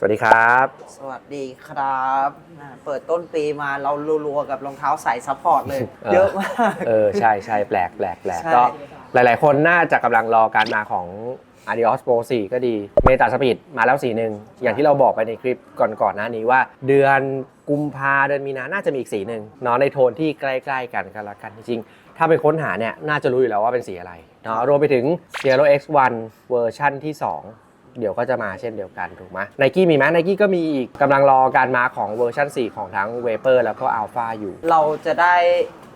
สวัสดีครับ สวัสดีครับอ่าเปิดต้นปีมาเรารัวๆกับรองเท้าสายซัพพอร์ตเลย เออ เยอะมาก เออ ใช่ใช่แปลกแปลกแปลกใช่ ก็หลาย ๆ คนน่าจะกำลังรอการมาของ Adios Pro 4 ก็ดี เมตาสปีดมาแล้วสีหนึ่งอย่างที่เราบอกไปในคลิปก่อนๆหน้านี้ว่า เดือนกุมภาเดือนมีนาน่าจะมีอีกสีหนึ่งเนาะในโทนที่ใกล้ๆกันกันละกันจริงๆ ถ้าไปค้นหาเนี่ยน่าจะรู้อยู่แล้วว่าเป็นสีอะไรเนาะรวมไปถึง Zero X1 เวอร์ชั่นที่ 2 เดี๋ยวก็จะมาเช่นเดียวกันถูกไหมไนกี้มีไหมไนกี้ก็มีอีกกำลังรอการมาของเวอร์ชัน4 ของทั้ง Vapor แล้วก็ Alpha อยู่ เราจะได้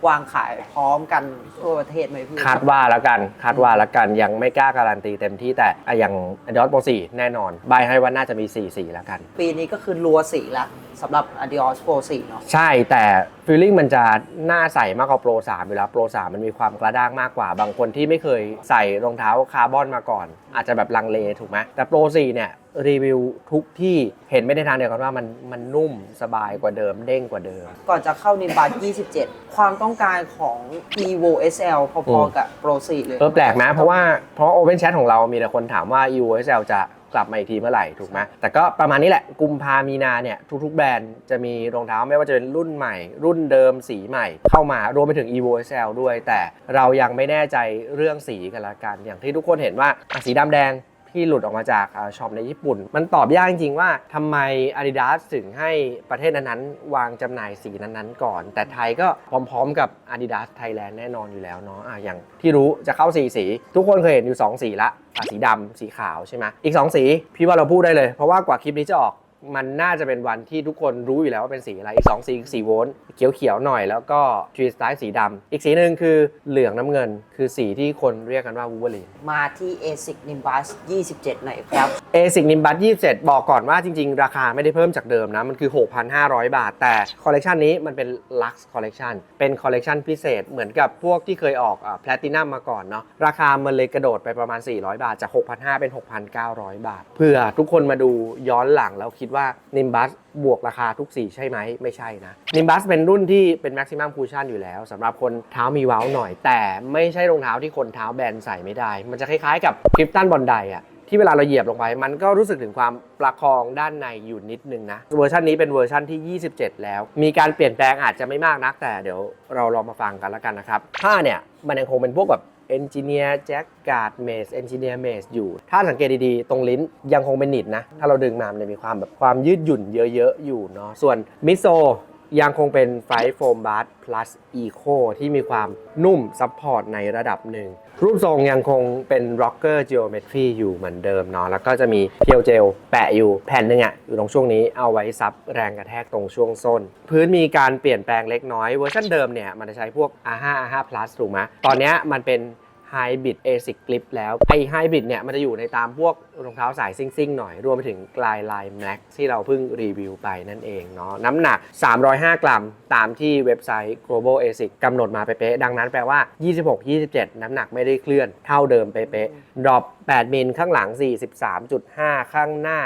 วางขายพร้อมกันทั่วประเทศไหมพี่ คาดว่าแล้วกัน คาดว่าแล้วกันยังไม่กล้าการันตีเต็มที่แต่อะอย่าง Adios Pro 4แน่นอนใบให้ว่าน่าจะมี4สีแล้วกัน ปีนี้ก็คือรัวสีละสำหรับ Adios Pro 4เนาะ ใช่แต่ฟีลลิ่งมันจะน่าใส่มากกว่า Pro 3อยู่แล้ว Pro 3มันมีความกระด้างมากกว่า บางคนที่ไม่เคยใส่รองเท้าคาร์บอนมาก่อน อาจจะแบบลังเลถูกไหมแต่ Pro 4เนี่ย รีวิวทุกที่เห็นไม่ได้ทางเดียวกันว่ามันมันนุ่มสบายกว่าเดิมเด้งกว่าเดิม ก่อนจะเข้านิมบัต27 ความต้องการของ Evo SL พอือมๆกับ Pro 4เลยเออแปลกไหมเพราะว่าเพราะ Open Chat ของเรามีแต่คนถามว่า USL จะกลับมาอีกทีเมื่อไหร่ถูกไหมแต่ก็ประมาณนี้แหละ กุมภามีนาเนี่ย ทุกๆ แบรนด์จะมีรองเท้าไม่ว่าจะเป็นรุ่นใหม่ รุ่นเดิมสีใหม่ เข้ามารวมไปถึง Evo SL ด้วย แต่เรายังไม่แน่ใจเรื่องสีกันละกัน อย่างที่ทุกคนเห็นว่าอะสีดำแดง ที่หลุดออกมาจากช็อปในญี่ปุ่น มันตอบยากจริงๆว่าทำไม Adidas ถึงให้ประเทศนั้นๆ วางจำหน่ายสีนั้นๆ ก่อน แต่ไทยก็พร้อมๆ กับ Adidas Thailand แน่นอนอยู่แล้วเนาะอะอย่างที่รู้จะเข้าสีสี ทุกคนเคยเห็นอยู่ 2 สีละสีดำสีขาวใช่ไหมอีก 2 สี พี่ว่าเราพูดได้เลย เพราะว่ากว่าคลิปนี้จะออก มันน่าจะเป็นวันที่ทุกคนรู้อยู่แล้วว่าเป็นสีอะไร อีก2สีคือสีโวลต์เขียวๆหน่อยแล้วก็ทรีสไตล์สีดำอีกสีหนึ่งคือเหลืองน้ำเงิน คือสีที่คนเรียกกันว่าวูเวอรีน มาที่ ASIC Nimbus 27 หน่อยครับเอซิกนิมบัต27 บอกก่อนว่าจริง ๆ ราคาไม่ได้เพิ่มจากเดิมนะ มันคือ 6,500 บาท แต่คอลเลกชันนี้มันเป็น Lux Collection เป็นคอลเลกชันพิเศษเหมือนกับพวกที่เคยออกแพลตินัมมาก่อนเนาะราคามันเลยกระโดดไปประมาณ 400 บาท จาก 6,500 เป็น 6,900 บาท เพื่อทุกคนมาดูย้อนหลังแล้วคิดว่านิมบัสบวกราคาทุกสีใช่ไหมไม่ใช่นะนิมบัสเป็นรุ่นที่เป็น Maximum Cushion อยู่แล้วสำหรับคนเท้ามีเว้าหน่อย แต่ไม่ใช่รองเท้าที่คนเท้าแบนใส่ไม่ได้ มันจะคล้ายๆกับคริปตันบอลไดอะที่เวลาเราเหยียบลงไป มันก็รู้สึกถึงความประคองด้านในอยู่นิดนึงนะ เวอร์ชันนี้เป็นเวอร์ชันที่ 27 แล้ว มีการเปลี่ยนแปลงอาจจะไม่มากนักแต่เดี๋ยวเราลองมาฟังกันแล้วกันนะครับผ้าเนี่ยมันยังคงเป็นพวกแบบ เอนจิเนียร์แจ็คการ์ดเมสเอนจิเนียร์เมสอยู่ ถ้าสังเกตดีๆ ตรงลิ้นยังคงเป็นหนิดนะ ถ้าเราดึงมา มันจะมีความแบบความยืดหยุ่นเยอะๆ อยู่เนาะส่วนมิโซยังคงเป็นไฟโฟมบาร์ plus eco ที่มีความนุ่มซัพพอร์ตในระดับหนึ่ง รูปทรงยังคงเป็น rocker geometry อยู่เหมือนเดิมเนาะแล้วก็จะมีเพียวเจลแปะอยู่แผ่นหนึงอะอยู่ตรงช่วงนี้เอาไว้ซับแรงกระแทกตรงช่วงส้น พื้นมีการเปลี่ยนแปลงเล็กน้อยเวอร์ชันเดิมเนี่ยมันจะใช้พวก R5 R5 plus ถูกไหมตอนนี้มันเป็น Hybrid ASIC Grip แล้วไอ้ Hybrid เนี่ยมันจะอยู่ในตามพวกรองเท้าสายซิ่งๆหน่อย รวมไปถึงกลายลาย Max ที่เราเพิ่งรีวิวไปนั่นเองเนาะน้ำหนัก 305 กรัม ตามที่เว็บไซต์ Global ASIC กำหนดมาเป๊ะๆดังนั้นแปลว่า 26-27 น้ำหนักไม่ได้เคลื่อนเท่าเดิมเป๊ะๆ drop 8มิลข้างหลัง 43.5 ข้างหน้า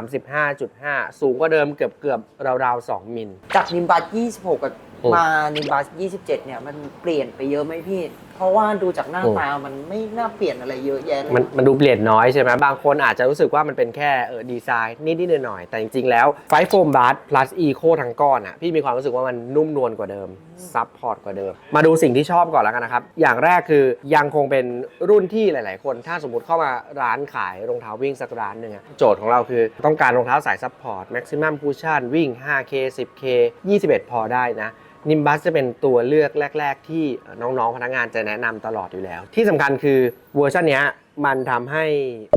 35.5 สูงกว่าเดิมเกือบเกือบๆราวๆ 2 มิล จากนิมบัส26 กับอืมมานิมบัส27 เนี่ย มันเปลี่ยนไปเยอะไหมพี่เพราะว่าดูจากหน้าอืมตามันไม่น่าเปลี่ยนอะไรเยอะแยะเลยมันมันดูเปลี่ยนน้อยใช่ไหมบางคนอาจจะรู้สึกว่ามันเป็นแค่เออดีไซน์นิดๆหน่อยๆแต่จริงๆแล้วไฟโฟมบาร์ plus eco ทั้งก้อนอะพี่มีความรู้สึกว่ามันนุ่มนวลกว่าเดิมซับพอร์ตกว่าเดิม มาดูสิ่งที่ชอบก่อนแล้วกันนะครับ อย่างแรกคือยังคงเป็นรุ่นที่หลาย ๆ คน ถ้าสมมติเข้ามาร้านขายรองเท้าวิ่งสักร้านหนึ่งอะโจทย์ของเราคือต้องการรองเท้าสายซับพอร์ต maximum cushion วิ่ง 5K 10K 21 พอได้นะ นิมบัสจะเป็นตัวเลือกแรก ๆ ที่น้องๆพนักงานจะแนะนำตลอดอยู่แล้ว ที่สำคัญคือเวอร์ชันนี้มันทำให้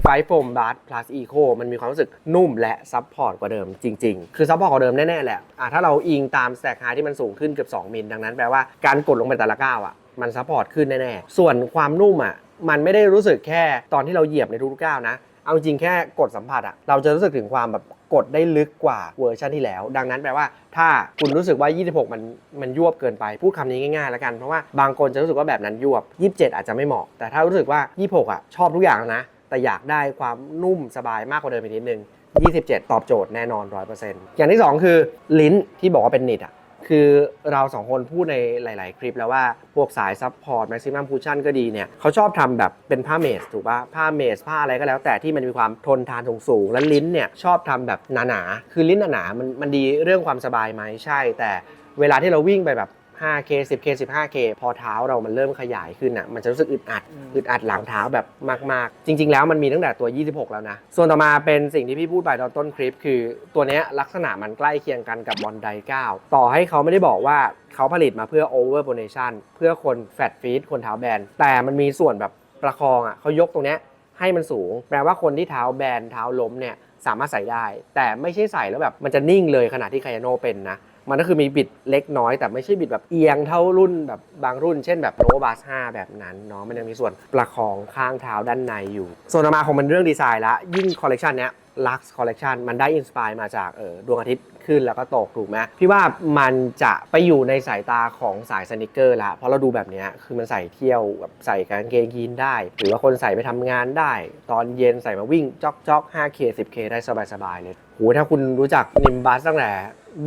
ไฟโฟมบาร์ plus eco มันมีความรู้สึกนุ่มและซับพอร์ตกว่าเดิมจริง ๆ คือซับพอร์ตกว่าเดิมแน่ ๆ แหละอะถ้าเราอิงตาม stack high ที่มันสูงขึ้นเกือบ 2 มิลดังนั้นแปลว่าการกดลงไปแต่ละก้าวอะมันซับพอร์ตขึ้นแน่ ๆ ส่วนความนุ่มอะมันไม่ได้รู้สึกแค่ตอนที่เราเหยียบในทุกๆก้าวนะ เอาจริงแค่กดสัมผัสอะเราจะรู้สึกถึงความแบบกดได้ลึกกว่าเวอร์ชันที่แล้ว ดังนั้นแปลว่าถ้าคุณรู้สึกว่า 26 มันมันยวบเกินไป พูดคำนี้ง่ายๆแล้วกัน เพราะว่าบางคนจะรู้สึกว่าแบบนั้นยวบ 27 อาจจะไม่เหมาะ แต่ถ้ารู้สึกว่า 26อะชอบทุกอย่างนะ แต่อยากได้ความนุ่มสบายมากกว่าเดิมอีกนิดนึง 27 ตอบโจทย์แน่นอน 100%อย่างที่ 2 คือลิ้นที่บอกว่าเป็นนิดอะ คือเราสองคนพูดในหลาย ๆ คลิปแล้วว่า พวกสายซับพอร์ตแม็กซิมัมพูชั่นก็ดีเนี่ยเขาชอบทำแบบเป็นผ้าเมสถูกปะผ้าเมสผ้าอะไรก็แล้ว แต่ที่มันมีความทนทานสูงสูงและลิ้นเนี่ยชอบทำแบบหนา ๆ คือลิ้นหนาๆมันมันดีเรื่องความสบายไหมใช่ แต่เวลาที่เราวิ่งไปแบบ 5K 10K 15K พอเท้าเรามันเริ่มขยายขึ้นอะมันจะรู้สึกอึดอัดอืมอึดอัดหลังเท้าแบบมาก ๆ จริง ๆ แล้วมันมีตั้งแต่ตัว 26 แล้วนะ ส่วนต่อมาเป็นสิ่งที่พี่พูดไปตอนต้นคลิป คือตัวเนี้ยลักษณะมันใกล้เคียงกันกับบอลได9ต่อให้เขาไม่ได้บอกว่าเขาผลิตมาเพื่อ over pronation เพื่อคน fat feet คนเท้าแบนแต่มันมีส่วนแบบประคองอะเขายกตรงเนี้ยให้มันสูง แปลว่าคนที่เท้าแบนเท้าล้มเนี่ยสามารถใส่ได้ แต่ไม่ใช่ใส่แล้วแบบมันจะนิ่งเลยขณะที่คายาโนเป็นนะ มันก็คือมีบิดเล็กน้อยแต่ไม่ใช่บิดแบบเอียงเท่ารุ่นแบบบางรุ่น เช่นแบบโนบาส5แบบนั้นเนาะมันยังมีส่วนประคองข้างเท้าด้านในอยู่ ส่วนต่อมาของมันเรื่องดีไซน์ละยิ่งคอลเลกชันเนี้ย Lux Collection มันได้อินสปายมาจากเออดวงอาทิตย์ขึ้นแล้วก็ตกถูกไหมพี่ว่ามันจะไปอยู่ในสายตาของสายสนิเกอร์ละเพราะเราดูแบบเนี้ยคือมันใส่เที่ยวแบบใส่กางเกงยีนได้ หรือว่าคนใส่ไปทำงานได้ ตอนเย็นใส่มาวิ่งจ็อกจ็อก 5K 10K ได้สบายๆเลย โหถ้าคุณรู้จักนิมบัสตั้งแต่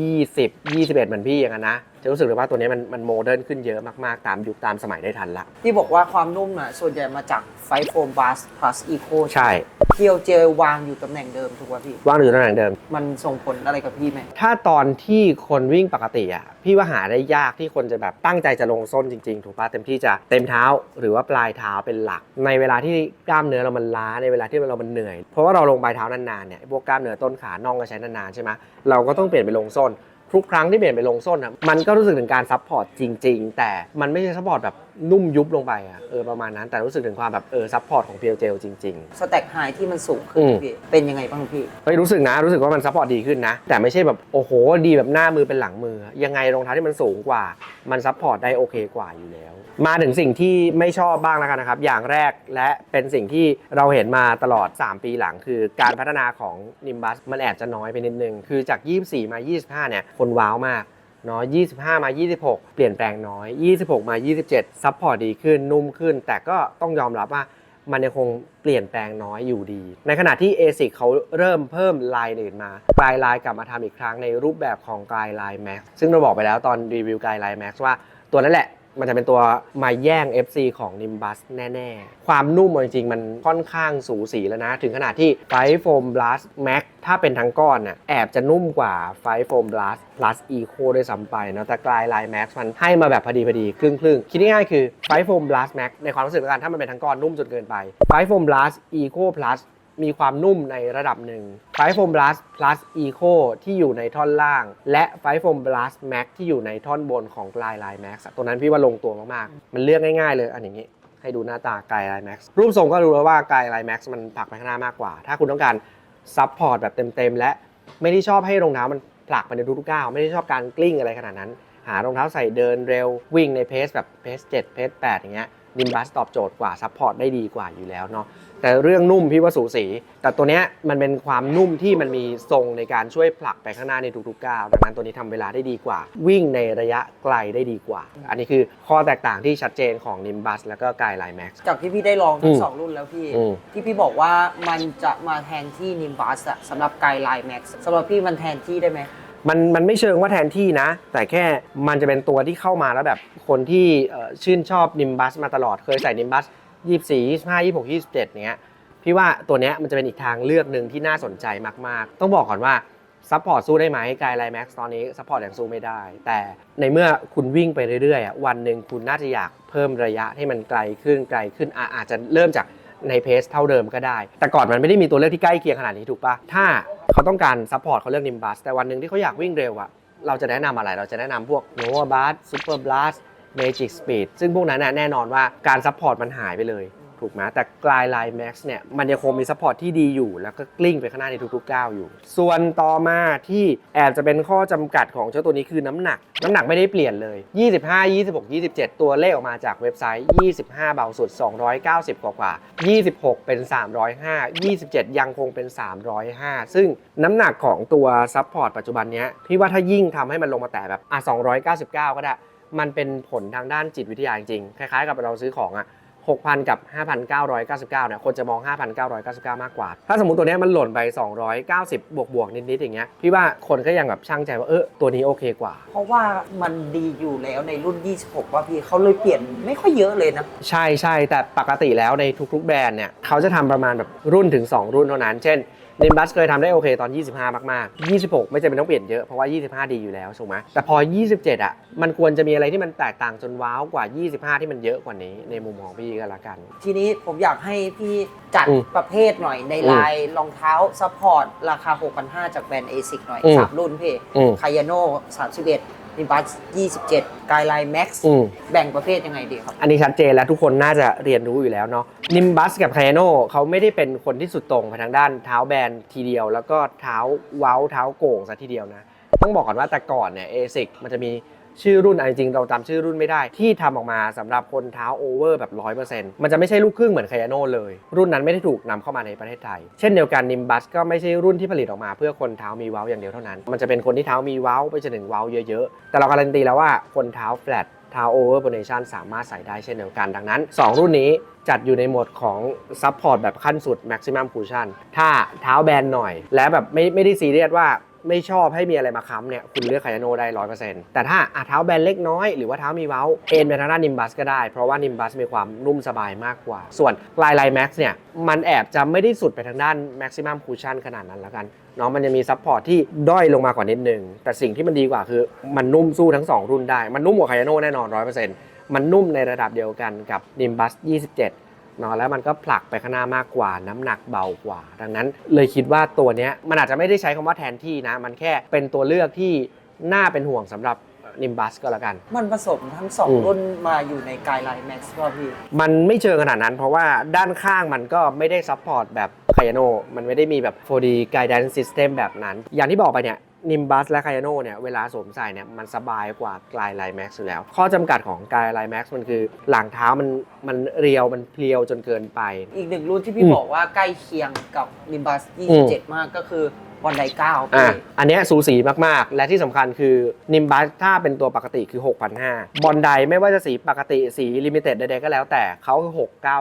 ยี่สิบยี่สิบเหมือนพี่อย่างนั้นนะ จะรู้สึกเลยว่าตัวนี้มันมันโมเดิร์นขึ้นเยอะมากๆ ตามยุคตามสมัยได้ทันละ ที่บอกว่าความนุ่มน่ะส่วนใหญ่มาจาก ไฟโฟมบัส plus eco ใช่เพียวเจลวางอยู่ตำแหน่งเดิมถูกป่ะพี่ ว่างอยู่ตำแหน่งเดิม มันส่งผลอะไรกับพี่ไหม ถ้าตอนที่คนวิ่งปกติอะพี่ว่าหาได้ยากที่คนจะแบบตั้งใจจะลงส้นจริงๆ ถูกปะเต็มที่จะเต็มเท้าหรือว่าปลายเท้าเป็นหลัก ในเวลาที่กล้ามเนื้อเรามันล้าในเวลาที่เรามันเหนื่อย เพราะว่าเราลงปลายเท้านานๆเนี่ยพวกกล้ามเนื้อต้นขาน่องก็ใช้นานๆใช่ไหมเราก็ต้องเปลี่ยนไปลงส้น ทุกครั้งที่เปลี่ยนไปลงส้นอะมันก็รู้สึกถึงการซัพพอร์ตจริง ๆ แต่มันไม่ใช่ซัพพอร์ตแบบนุ่มยุบลงไปอะเออประมาณนั้น แต่รู้สึกถึงความแบบเออซัพพอร์ตของเพียวเจลจริงๆสแต็กไฮที่มันสูงขึ้นอืม พี่เป็นยังไงบ้างพี่เฮ้ยรู้สึกนะรู้สึกว่ามันซัพพอร์ตดีขึ้นนะ แต่ไม่ใช่แบบโอ้โหดีแบบหน้ามือเป็นหลังมือ ยังไงรองเท้าที่มันสูงกว่า มันซัพพอร์ตได้โอเคกว่าอยู่แล้ว มาถึงสิ่งที่ไม่ชอบบ้างแล้วกันนะครับ อย่างแรกและเป็นสิ่งที่เราเห็นมาตลอด 3 ปีหลัง คือการพัฒนาของ Nimbus มันแอบจะน้อยไปนิดนึง คือจาก 24 มา 25 เนี่ย คนว้าวมากเนาะ25 มา 26 เปลี่ยนแปลงน้อย 26 มา 27 ซัพพอร์ตดีขึ้น นุ่มขึ้น แต่ก็ต้องยอมรับว่ามันยังคงเปลี่ยนแปลงน้อยอยู่ดี ในขณะที่ ASIC เขาเริ่มเพิ่มลายอื่นมากลายลายกลับมาทำอีกครั้งในรูปแบบของกลายลาย Max ซึ่งเราบอกไปแล้วตอนรีวิวกลายลาย Max ว่าตัวนั้นแหละ มันจะเป็นตัวมาแย่ง FC ของ Nimbus แน่ ๆ ความนุ่มจริงๆ มันค่อนข้างสูสีแล้วนะ ถึงขนาดที่ไฟโฟม Blast Max ถ้าเป็นทั้งก้อนน่ะแอบจะนุ่มกว่าไฟโฟม Blast Plus Eco ด้วยซ้ำไปเนะแต่กลายลาย Max มันให้มาแบบพอดีพอดีครึ่งครึ่งๆคิดง่ายๆคือไฟโฟม Blast Max ในความรู้สึกแล้วกันถ้ามันเป็นทั้งก้อนนุ่มจนเกินไปไฟโฟม Blast Eco Plus มีความนุ่มในระดับหนึ่งไฟโฟม Blast Plus Eco ที่อยู่ในท่อนล่าง และไฟโฟม Blast Max ที่อยู่ในท่อนบนของลายลาย Max อะตัวนั้นพี่ว่าลงตัวมากๆ มันเลือกง่ายๆเลยอันอย่างนี้ให้ดูหน้าตากายไลน์แม็กซ์รูปทรงก็รู้แล้วว่ากายไลน์แม็กซ์มันผลักไปข้างหน้ามากกว่า ถ้าคุณต้องการซับพอร์ตแบบเต็มๆ และไม่ได้ชอบให้รองเท้ามันผลักไปในทุกๆก้าวไม่ได้ชอบการกลิ้งอะไรขนาดนั้น หารองเท้าใส่เดินเร็ววิ่งในเพสแบบเพส7เพส8อย่างเงี้ย นิมบัสตอบโจทย์กว่าซัพพอร์ตได้ดีกว่าอยู่แล้วเนาะแต่เรื่องนุ่มพี่ว่าสูสี แต่ตัวเนี้ยมันเป็นความนุ่มที่มันมีทรงในการช่วยผลักไปข้างหน้าในทุกๆก้าวดังนั้นตัวนี้ทำเวลาได้ดีกว่า วิ่งในระยะไกลได้ดีกว่า อันนี้คือข้อแตกต่างที่ชัดเจนของ Nimbus แล้วก็กายไลน์แม็กซ์จากที่พี่ได้ลองทั้อืงมสองรุ่นแล้วพี่อืมที่พี่บอกว่ามันจะมาแทนที่นิมบัสอะสำหรับไกด์ไลน์แม็กซ์สำหรับพี่มันแทนที่ได้ไหม มันมันไม่เชิงว่าแทนที่นะ แต่แค่มันจะเป็นตัวที่เข้ามาแล้วแบบคนที่ชื่นชอบนิมบัสมาตลอดเคยใส่นิมบัส24 25 26 27เนี้ยพี่ว่าตัวเนี้ยมันจะเป็นอีกทางเลือกหนึ่งที่น่าสนใจมาก ๆ ต้องบอกก่อนว่าซัพพอร์ตสู้ได้ไหมกายไลแม็กซ์ตอนนี้ซัพพอร์ตยังสู้ไม่ได้ แต่ในเมื่อคุณวิ่งไปเรื่อยๆอะวันหนึ่งคุณน่าจะอยากเพิ่มระยะให้มันไกลขึ้นไกลขึ้นอะอาจจะเริ่มจาก ในเพสเท่าเดิมก็ได้ แต่ก่อนมันไม่ได้มีตัวเลือกที่ใกล้เคียงขนาดนี้ถูกปะถ้าเขาต้องการซัพพอร์ตเขาเลือกนิมบัสแต่วันหนึ่งที่เขาอยากวิ่งเร็วอะเราจะแนะนำอะไร เราจะแนะนำพวกโนวาบัสซูเปอร์บลัสเมจิกสปีดซึ่งพวกนั้นน่ะแน่นอนว่าการซัพพอร์ตมันหายไปเลย ถูกไหมแต่กลายไลน์แม็กซ์เนี่ยมันยังคงมีซัพพอร์ตที่ดีอยู่ แล้วก็กลิ้งไปข้างหน้าในทุกๆก้าวอยู่ ส่วนต่อมาที่แอบจะเป็นข้อจำกัดของเจ้าตัวนี้คือน้ำหนัก น้ำหนักไม่ได้เปลี่ยนเลย 25 26 27 ตัวเลขออกมาจากเว็บไซต์ 25 เบาสุด 290 กว่ากว่า 26 เป็น 305 27 ยังคงเป็น 305 ซึ่งน้ำหนักของตัวซัพพอร์ตปัจจุบันเนี้ยพี่ว่าถ้ายิ่งทำให้มันลงมาแต่แบบอะ299 ก็ได้ มันเป็นผลทางด้านจิตวิทยาจริงๆคล้ายๆ กับเราซื้อของอะ 6,000 กับ 5,999เนี่ยคนจะมอง 5,999 มากกว่า ถ้าสมมติตัวเนี้ยมันหล่นไป 290 บวกบวกๆนิดๆอย่างเงี้ยพี่ว่าคนก็ยังแบบช่างใจว่าเออตัวนี้โอเคกว่า เพราะว่ามันดีอยู่แล้วในรุ่น 26 ว่าพี่เขาเลยเปลี่ยนไม่ค่อยเยอะเลยนะ ใช่ใช่แต่ปกติแล้วในทุกๆแบรนด์เนี่ยเขาจะทำประมาณแบบรุ่นถึง 2 รุ่นเท่านั้นเช่น นิมบัสเคยทำได้โอเคตอน 25 มากๆ 26 ไม่จำเป็นต้องเปลี่ยนเยอะ เพราะว่า 25 ดีอยู่แล้วถูกไหมแต่พอ 27 อะ มันควรจะมีอะไรที่มันแตกต่างจนว้าวกว่า 25 ที่มันเยอะกว่านี้ในมุมมองพี่ก็แล้วกัน ทีนี้ผมอยากให้พี่จัดอืมประเภทหน่อยในอืมลายรองเท้าซัพพอร์ตราคา 6,500 จากแบรนด์ ASIC หน่อย อืมสามรุ่นพี่อืม คายาโน่31 นิบัส27กายไลน์แม็กซ์อืม แบ่งประเภทยังไงดีครับ อันนี้ชัดเจนแล้วทุกคนน่าจะเรียนรู้อยู่แล้วเนาะนิมบัสกับคายโนเขาไม่ได้เป็นคนที่สุดตรงไปทางด้านเท้าแบนทีเดียว แล้วก็เท้าเว้าเท้าโก่งซะทีเดียวนะ ต้องบอกก่อนว่าแต่ก่อนเนี่ยเอซิกมันจะมี ชื่อรุ่นอะจริงเราจำชื่อรุ่นไม่ได้ ที่ทำออกมาสำหรับคนเท้าโอเวอร์แบบ100%มันจะไม่ใช่ลูกครึ่งเหมือนคาโนเลย รุ่นนั้นไม่ได้ถูกนำเข้ามาในประเทศไทย เช่นเดียวกันนิมบัสก็ไม่ใช่รุ่นที่ผลิตออกมาเพื่อคนเท้ามีเว้าอย่างเดียวเท่านั้น มันจะเป็นคนที่เท้ามีเว้าไปจนถึงเว้าเยอะๆ แต่เราการันตีแล้วว่าคนเท้าแฟลตเท้าโอเวอร์โปรเนชั่นสามารถใส่ได้เช่นเดียวกัน ดังนั้น 2 รุ่นนี้จัดอยู่ในโหมดของซั p พอร์ตแบบขั้นสุด Maximum Cushion ถ้าเท้าแบนหน่อย และแบบไม่ไม่ได้ซีเรียสว่า ไม่ชอบให้มีอะไรมาค้ำเนี่ยคุณเลือกไคยาโนได้100%แต่ถ้าอะเท้าแบนเล็กน้อย หรือว่าเท้ามีเว้าเอ็นไปทางด้านนิมบัสก็ได้ เพราะว่านิมบัสมีความนุ่มสบายมากกว่า ส่วนลายไลแม็กซ์เนี่ย มันแอบจะไม่ได้สุดไปทางด้าน Maximum Cushion ขนาดนั้นแล้วกันเนาะมันจะมีซัพพอร์ตที่ด้อยลงมากว่านิดนึงแต่สิ่งที่มันดีกว่าคือมันนุ่มสู้ทั้ง 2 รุ่นได้มันนุ่มกว่าไคยาโนแน่นอน100%มันนุ่มในระดับเดียวกันกับ Nimbus 27 เนาะแล้วมันก็ผลักไปข้างหน้ามากกว่าน้ำหนักเบากว่า ดังนั้นเลยคิดว่าตัวเนี้ยมันอาจจะไม่ได้ใช้คำว่าแทนที่นะ มันแค่เป็นตัวเลือกที่น่าเป็นห่วงสำหรับ Nimbus ก็แล้วกัน มันผสมทั้งสองอืมรุ่นมาอยู่ในกายไลน์แม็กซ์ว่าพี่ มันไม่เชิงขนาดนั้น เพราะว่าด้านข้างมันก็ไม่ได้ซัพพอร์ตแบบคายาโนมันไม่ได้มีแบบ 4D Guidance System แบบนั้น อย่างที่บอกไปเนี่ย Nimbus และ k a y a n o เนี่ยเวลาสวมใส่เนี่ยมันสบายกว่ากลายไลแม็กซ์อยู่แล้ว ข้อจำกัดของกลายไลแม็กซ์มันคือหลังเท้ามันมันเรียวมันเพลียวจนเกินไป อีกหนึ่งรุ่นที่อืพี่มบอกว่าใกล้เคียงกับนิมบัสอืม27 มากก็คือ บอลไดเก้าอะพี่อันเนี้ยสูสีมากๆ และที่สำคัญคือ Nimbus ถ้าเป็นตัวปกติคือ 6,500 บอลไดไม่ว่าจะสีปกติสีลิมิเต็ดใดๆก็แล้วแต่เขาคือ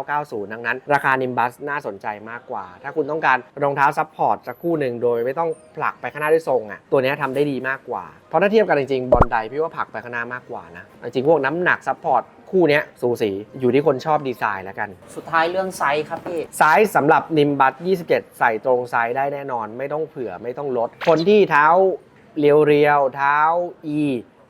6990 ดังนั้น ราคา Nimbus น่าสนใจมากกว่า ถ้าคุณต้องการรองเท้าซับพอร์ตสักคู่หนึ่งโดยไม่ต้องผลักไปข้างหน้าด้วยทรงอะตัวเนี้ยทำได้ดีมากกว่าเพราะถ้าเทียบกันจริงๆบอลไดพี่ว่าผลักไปข้างหน้ามากกว่านะ จริงๆพวกน้ำหนักซับพอร์ตคู่เนี้ยสูสีอยู่ที่คนชอบดีไซน์แล้วกัน สุดท้ายเรื่องไซส์ครับพี่ ไซส์สำหรับ Nimbus 27 ใส่ตรงไซส์ได้แน่นอน ไม่ต้องเผื่อไม่ต้องลด คนที่เท้าเรียวเรียวๆเท้า E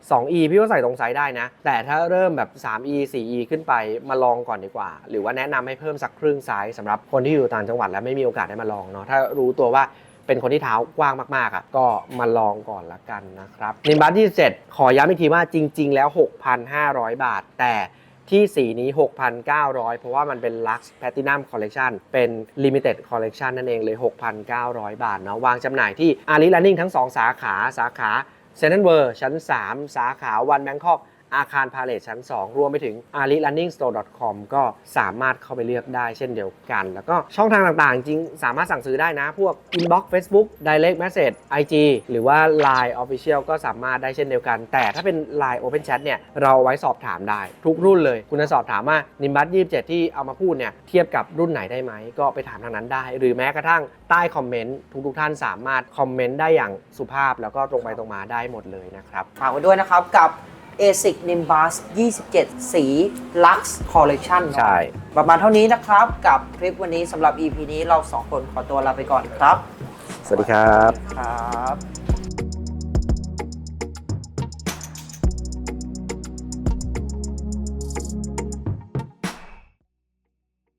2E พี่ว่าใส่ตรงไซส์ได้นะ แต่ถ้าเริ่มแบบ 3E 4E ขึ้นไปมาลองก่อนดีกว่า หรือว่าแนะนำให้เพิ่มสักครึ่งไซส์สำหรับคนที่อยู่ต่างจังหวัดและไม่มีโอกาสได้มาลองเนาะถ้ารู้ตัวว่า เป็นคนที่เท้ากว้างมากๆอะก็มาลองก่อนละกันนะครับ Nimbus 27ขอย้ำอีกทีว่าจริง ๆ แล้ว 6,500 บาท แต่ที่สีนี้ 6,900 เพราะว่ามันเป็น Lux Platinum Collection เป็น Limited Collection นั่นเองเลย 6,900 บาทเนาะวางจำหน่ายที่ Ali Running ทั้ง 2 สาขาสาขาเซน t ั a เวอร์ชั้น 3 สาขาวันแบงคอก อาคารพาเลทชั้น 2 รวมไปถึง ali running store com ก็สามารถเข้าไปเลือกได้เช่นเดียวกัน แล้วก็ช่องทางต่างๆ จริงสามารถสั่งซื้อได้นะ พวก inbox Facebook direct message IG หรือว่า line official ก็สามารถได้เช่นเดียวกัน แต่ถ้าเป็น line open chat เนี่ยเราไว้สอบถามได้ทุกรุ่นเลย คุณจะสอบถามว่า nimbus 27 ที่เอามาพูดเนี่ยเทียบกับรุ่นไหนได้ไหม ก็ไปถามทางนั้นได้ หรือแม้กระทั่งใต้คอมเมนต์ทุกๆท่านสามารถคอมเมนต์ได้อย่างสุภาพแล้วก็ตรงไปตรงมาได้หมดเลยนะครับฝากไว้ด้วยนะครับกับ ASIC Nimbus 27 สี Lux Collection เนอะใช่ ประมาณเท่านี้นะครับ กับคลิปวันนี้สำหรับ EP นี้เราสองคนขอตัวลาไปก่อนครับสวัสดีครับ ครับ